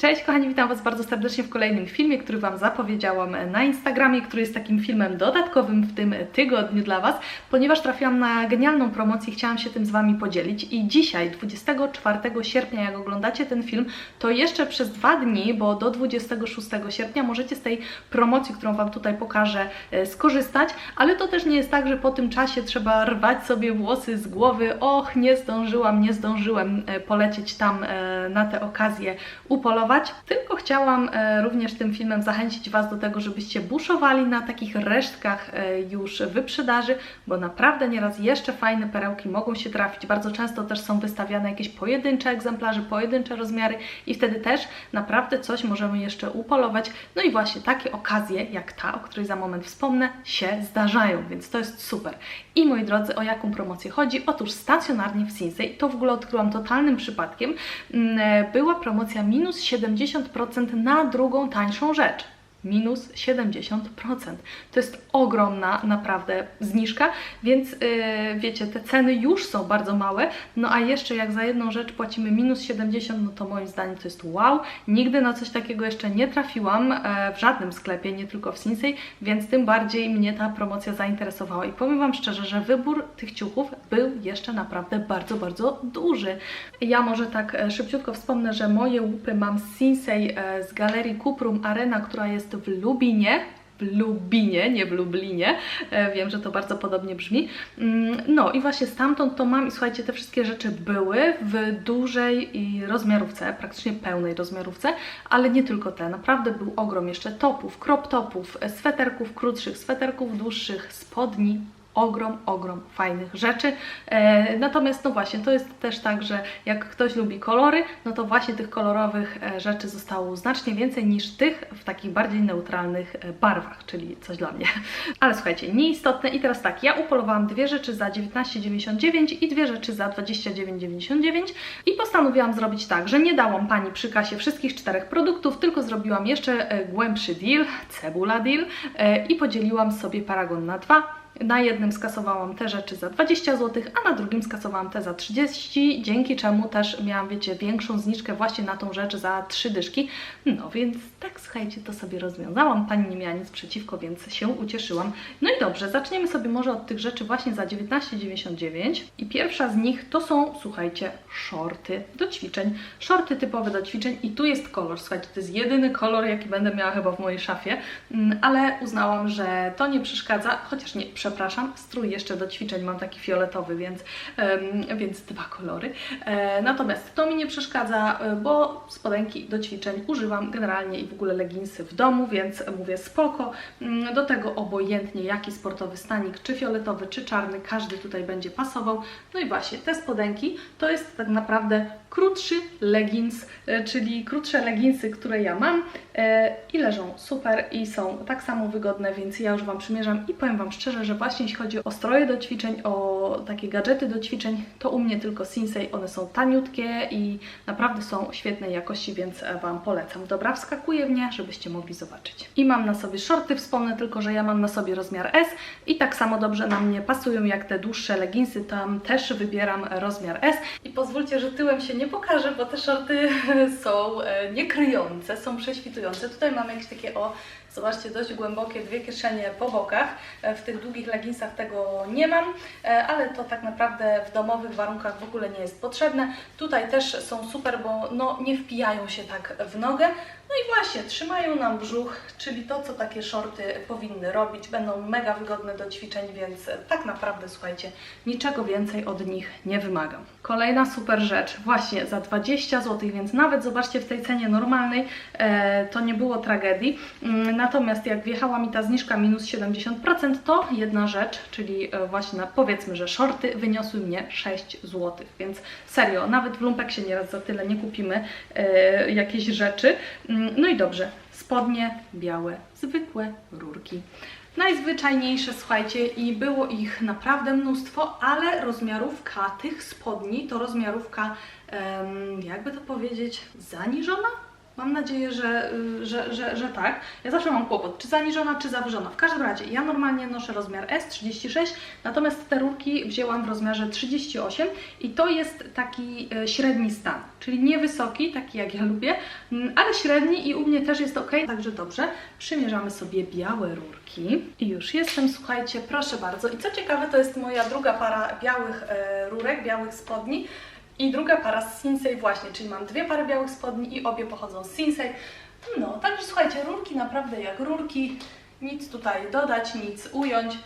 Cześć kochani, witam Was bardzo serdecznie w kolejnym filmie, który Wam zapowiedziałam na Instagramie, który jest takim filmem dodatkowym w tym tygodniu dla Was, ponieważ trafiłam na genialną promocję chciałam się tym z Wami podzielić. I dzisiaj, 24 sierpnia, jak oglądacie ten film, to jeszcze przez dwa dni, bo do 26 sierpnia możecie z tej promocji, którą Wam tutaj pokażę, e, skorzystać, ale to też nie jest tak, że po tym czasie trzeba rwać sobie włosy z głowy, och, nie zdążyłam, nie zdążyłem e, polecieć tam e, na tę okazję upolować, tylko chciałam e, również tym filmem zachęcić Was do tego, żebyście buszowali na takich resztkach e, już wyprzedaży, bo naprawdę nieraz jeszcze fajne perełki mogą się trafić. Bardzo często też są wystawiane jakieś pojedyncze egzemplarze, pojedyncze rozmiary i wtedy też naprawdę coś możemy jeszcze upolować. No i właśnie takie okazje jak ta, o której za moment wspomnę, się zdarzają, więc to jest super. I moi drodzy, o jaką promocję chodzi? Otóż stacjonarnie w Sinsei, to w ogóle odkryłam totalnym przypadkiem, mm, e, była promocja minus 70% na drugą tańszą rzecz minus 70%. To jest ogromna naprawdę zniżka, więc yy, wiecie, te ceny już są bardzo małe, no a jeszcze jak za jedną rzecz płacimy minus 70, no to moim zdaniem to jest wow. Nigdy na coś takiego jeszcze nie trafiłam e, w żadnym sklepie, nie tylko w Sinsei, więc tym bardziej mnie ta promocja zainteresowała i powiem Wam szczerze, że wybór tych ciuchów był jeszcze naprawdę bardzo, bardzo duży. Ja może tak e, szybciutko wspomnę, że moje łupy mam z Sinsei e, z galerii Cuprum Arena, która jest w Lubinie, w Lubinie, nie w Lublinie. E, wiem, że to bardzo podobnie brzmi. Mm, no i właśnie stamtąd to mam i słuchajcie, te wszystkie rzeczy były w dużej rozmiarówce, praktycznie pełnej rozmiarówce, ale nie tylko te. Naprawdę był ogrom jeszcze topów, crop topów, sweterków krótszych, sweterków dłuższych, spodni, ogrom, ogrom fajnych rzeczy. E, natomiast no właśnie, to jest też tak, że jak ktoś lubi kolory, no to właśnie tych kolorowych e, rzeczy zostało znacznie więcej niż tych w takich bardziej neutralnych e, barwach, czyli coś dla mnie. Ale słuchajcie, nieistotne i teraz tak, ja upolowałam dwie rzeczy za 19,99 i dwie rzeczy za 29,99 i postanowiłam zrobić tak, że nie dałam Pani przy kasie wszystkich czterech produktów, tylko zrobiłam jeszcze głębszy deal, cebula deal i podzieliłam sobie paragon na dwa na jednym skasowałam te rzeczy za 20 zł, a na drugim skasowałam te za 30, dzięki czemu też miałam, wiecie, większą zniżkę właśnie na tą rzecz za 3 dyszki. No więc tak, słuchajcie, to sobie rozwiązałam. Pani nie miała nic przeciwko, więc się ucieszyłam. No i dobrze, zaczniemy sobie może od tych rzeczy właśnie za 19,99 i pierwsza z nich to są, słuchajcie, shorty do ćwiczeń. Shorty typowe do ćwiczeń i tu jest kolor, słuchajcie, to jest jedyny kolor, jaki będę miała chyba w mojej szafie, mm, ale uznałam, że to nie przeszkadza, chociaż nie, przepraszam, strój jeszcze do ćwiczeń mam taki fioletowy, więc, więc dwa kolory. E, natomiast to mi nie przeszkadza, e, bo spodenki do ćwiczeń używam generalnie i w ogóle leginsy w domu, więc mówię spoko. Mm, do tego obojętnie jaki sportowy stanik, czy fioletowy, czy czarny, każdy tutaj będzie pasował. No i właśnie te spodenki to jest tak naprawdę krótszy leggings, e, czyli krótsze leginsy, które ja mam i leżą super i są tak samo wygodne, więc ja już Wam przymierzam i powiem Wam szczerze, że właśnie jeśli chodzi o stroje do ćwiczeń, o takie gadżety do ćwiczeń, to u mnie tylko Sinsei, one są taniutkie i naprawdę są świetnej jakości, więc Wam polecam. Dobra, wskakuję w nie, żebyście mogli zobaczyć. I mam na sobie shorty, wspomnę tylko, że ja mam na sobie rozmiar S i tak samo dobrze na mnie pasują jak te dłuższe leginsy, tam też wybieram rozmiar S i pozwólcie, że tyłem się nie pokażę, bo te shorty są e, niekryjące, są prześwitujące. Tutaj mamy jakieś takie o Zobaczcie, dość głębokie dwie kieszenie po bokach. E, w tych długich leginsach tego nie mam, e, ale to tak naprawdę w domowych warunkach w ogóle nie jest potrzebne. Tutaj też są super, bo no, nie wpijają się tak w nogę. No i właśnie, trzymają nam brzuch, czyli to, co takie shorty powinny robić. Będą mega wygodne do ćwiczeń, więc tak naprawdę, słuchajcie, niczego więcej od nich nie wymagam. Kolejna super rzecz, właśnie za 20 zł, więc nawet zobaczcie w tej cenie normalnej e, to nie było tragedii. Natomiast jak wjechała mi ta zniżka minus 70%, to jedna rzecz, czyli e, właśnie powiedzmy, że shorty wyniosły mnie 6 zł, więc serio, nawet w lumpeksie nieraz za tyle nie kupimy e, jakieś rzeczy. Mm, no i dobrze, spodnie białe, zwykłe rurki. Najzwyczajniejsze, słuchajcie, i było ich naprawdę mnóstwo, ale rozmiarówka tych spodni to rozmiarówka, jakby to powiedzieć, zaniżona? Mam nadzieję, że, y, że, że, że tak. Ja zawsze mam kłopot, czy zaniżona, czy zawyżona. W każdym razie, ja normalnie noszę rozmiar S36, natomiast te rurki wzięłam w rozmiarze 38 i to jest taki e, średni stan, czyli nie wysoki, taki jak ja lubię, mm, ale średni i u mnie też jest ok, także dobrze. Przymierzamy sobie białe rurki i już jestem, słuchajcie, proszę bardzo. I co ciekawe, to jest moja druga para białych e, rurek, białych spodni. I druga para z Sinsei właśnie, czyli mam dwie pary białych spodni i obie pochodzą z Sinsei. No, także słuchajcie, rurki naprawdę jak rurki, nic tutaj dodać, nic ująć.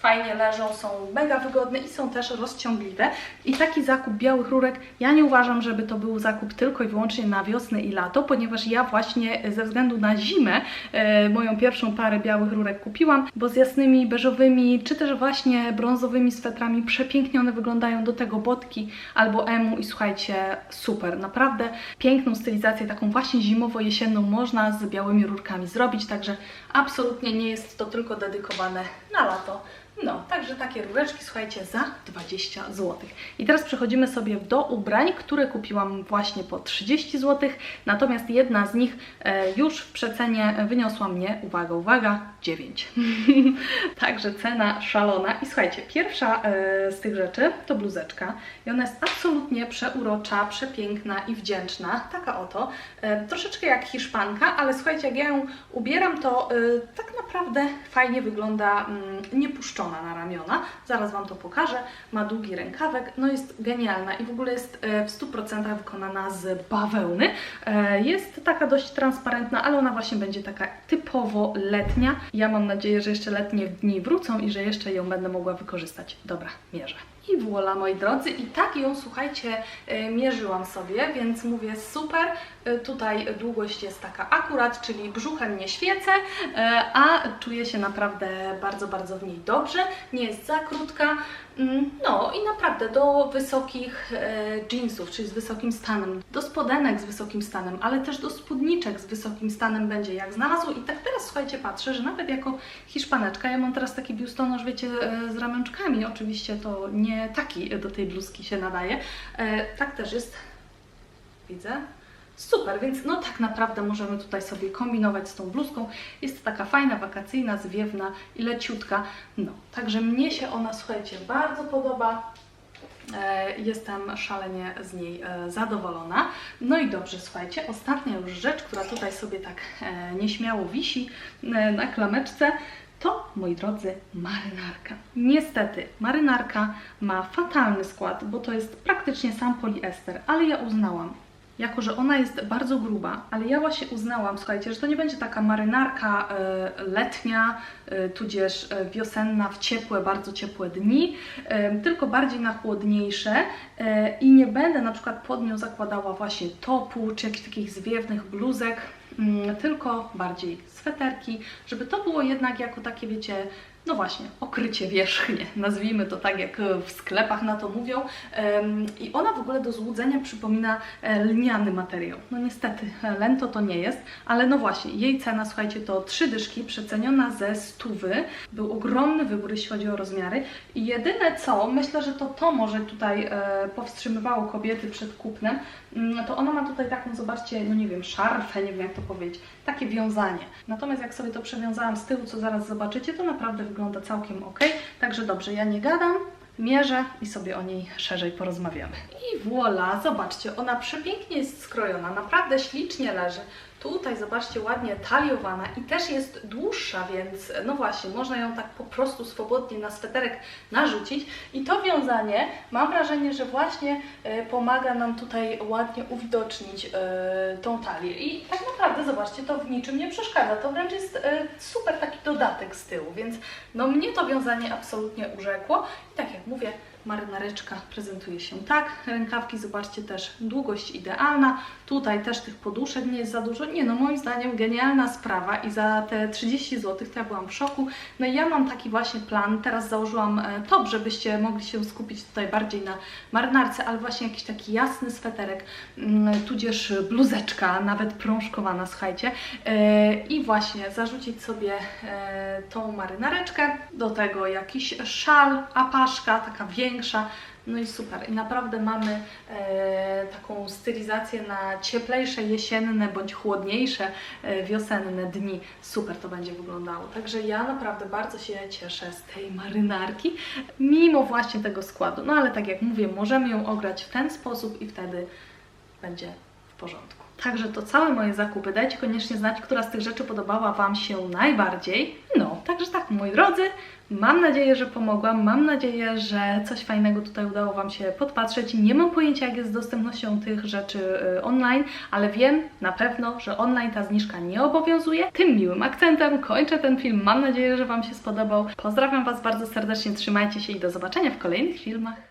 Fajnie leżą, są mega wygodne i są też rozciągliwe. I taki zakup białych rurek, ja nie uważam, żeby to był zakup tylko i wyłącznie na wiosnę i lato, ponieważ ja właśnie ze względu na zimę e, moją pierwszą parę białych rurek kupiłam, bo z jasnymi, beżowymi, czy też właśnie brązowymi swetrami przepięknie one wyglądają do tego botki albo emu i słuchajcie, super, naprawdę piękną stylizację, taką właśnie zimowo-jesienną można z białymi rurkami zrobić, także absolutnie nie jest to tylko dedykowane na lato. No, także takie rureczki, słuchajcie, za 20 zł. I teraz przechodzimy sobie do ubrań, które kupiłam właśnie po 30 zł, natomiast jedna z nich e, już w przecenie wyniosła mnie, uwaga, uwaga, 9. także cena szalona. I słuchajcie, pierwsza e, z tych rzeczy to bluzeczka i ona jest absolutnie przeurocza, przepiękna i wdzięczna. Taka oto, e, troszeczkę jak hiszpanka, ale słuchajcie, jak ja ją ubieram, to tak naprawdę fajnie wygląda, mm, niepuszczona na ramiona. Zaraz Wam to pokażę. Ma długi rękawek, no jest genialna i w ogóle jest e, w 100% wykonana z bawełny. E, Jest taka dość transparentna, ale ona właśnie będzie taka typowo letnia. Ja mam nadzieję, że jeszcze letnie dni wrócą i że jeszcze ją będę mogła wykorzystać. Dobra, mierzę. I voilà, moi drodzy, i tak ją, słuchajcie, e, mierzyłam sobie, więc mówię super. E, Tutaj długość jest taka akurat, czyli brzuchem nie świecę, e, a czuję się naprawdę bardzo, bardzo w niej dobrze. Nie jest za krótka. Mm, No i naprawdę do wysokich e, jeansów, czyli z wysokim stanem, do spodenek z wysokim stanem, ale też do spódniczek z wysokim stanem będzie jak znalazł. I tak teraz słuchajcie, patrzę, że nawet jako hiszpaneczka, ja mam teraz taki biustonosz, wiecie, e, z ramionczkami, oczywiście to nie taki do tej bluzki się nadaje. E, Tak też jest, widzę. Super, więc no tak naprawdę możemy tutaj sobie kombinować z tą bluzką. Jest taka fajna, wakacyjna, zwiewna i leciutka. No, także mnie się ona, słuchajcie, bardzo podoba. E, Jestem szalenie z niej e, zadowolona. No i dobrze, słuchajcie, ostatnia już rzecz, która tutaj sobie tak e, nieśmiało wisi na klameczce, to, moi drodzy, marynarka. Niestety, marynarka ma fatalny skład, bo to jest praktycznie sam poliester, ale ja uznałam, jako że ona jest bardzo gruba, ale ja właśnie uznałam, słuchajcie, że to nie będzie taka marynarka e, letnia, e, tudzież e, wiosenna w ciepłe, bardzo ciepłe dni, tylko bardziej na chłodniejsze i nie będę na przykład pod nią zakładała właśnie topu czy jakichś takich zwiewnych bluzek, tylko bardziej sweterki, żeby to było jednak jako takie, wiecie, no właśnie, okrycie wierzchnie, nazwijmy to tak, jak w sklepach na to mówią. I ona w ogóle do złudzenia przypomina e, lniany materiał. No niestety, e, lento to nie jest, ale no właśnie, jej cena, słuchajcie, to trzy dyszki, przeceniona ze stówy. Był ogromny wybór, jeśli chodzi o rozmiary. I jedyne co, myślę, że to to może tutaj e, powstrzymywało kobiety przed kupnem, mm, to ona ma tutaj taką, zobaczcie, no nie wiem, szarfę, nie wiem jak to powiedzieć, takie wiązanie. Natomiast jak sobie to przewiązałam z tyłu, co zaraz zobaczycie, to naprawdę wygląda całkiem ok. Także dobrze, ja nie gadam, mierzę i sobie o niej szerzej porozmawiamy. I voilà, zobaczcie, ona przepięknie jest skrojona, naprawdę ślicznie leży. Tutaj, zobaczcie, ładnie taliowana i też jest dłuższa, więc no właśnie, można ją tak po prostu swobodnie na sweterek narzucić. I to wiązanie, mam wrażenie, że właśnie e, pomaga nam tutaj ładnie uwidocznić e, tą talię. I tak naprawdę, zobaczcie, to w niczym nie przeszkadza. To wręcz jest e, super taki dodatek z tyłu, więc no mnie to wiązanie absolutnie urzekło. I tak jak mówię, marynareczka prezentuje się tak. Rękawki, zobaczcie też, długość idealna. Tutaj też tych poduszek nie jest za dużo. Nie no, moim zdaniem genialna sprawa i za te 30 zł to ja byłam w szoku. No i ja mam taki właśnie plan. Teraz założyłam e, top, żebyście mogli się skupić tutaj bardziej na marynarce, ale właśnie jakiś taki jasny sweterek, mm, tudzież bluzeczka, nawet prążkowana, słuchajcie. E, I właśnie zarzucić sobie e, tą marynareczkę, do tego jakiś szal, apaszka, taka większa, No i super. I naprawdę mamy e, taką stylizację na cieplejsze jesienne bądź chłodniejsze e, wiosenne dni. Super to będzie wyglądało. Także ja naprawdę bardzo się cieszę z tej marynarki, mimo właśnie tego składu. No ale tak jak mówię, możemy ją ograć w ten sposób i wtedy będzie w porządku. Także to całe moje zakupy. Dajcie koniecznie znać, która z tych rzeczy podobała Wam się najbardziej. Także tak, moi drodzy, mam nadzieję, że pomogłam. Mam nadzieję, że coś fajnego tutaj udało Wam się podpatrzeć. Nie mam pojęcia, jak jest z dostępnością tych rzeczy y, online, ale wiem na pewno, że online ta zniżka nie obowiązuje. Tym miłym akcentem kończę ten film. Mam nadzieję, że Wam się spodobał. Pozdrawiam Was bardzo serdecznie, trzymajcie się i do zobaczenia w kolejnych filmach.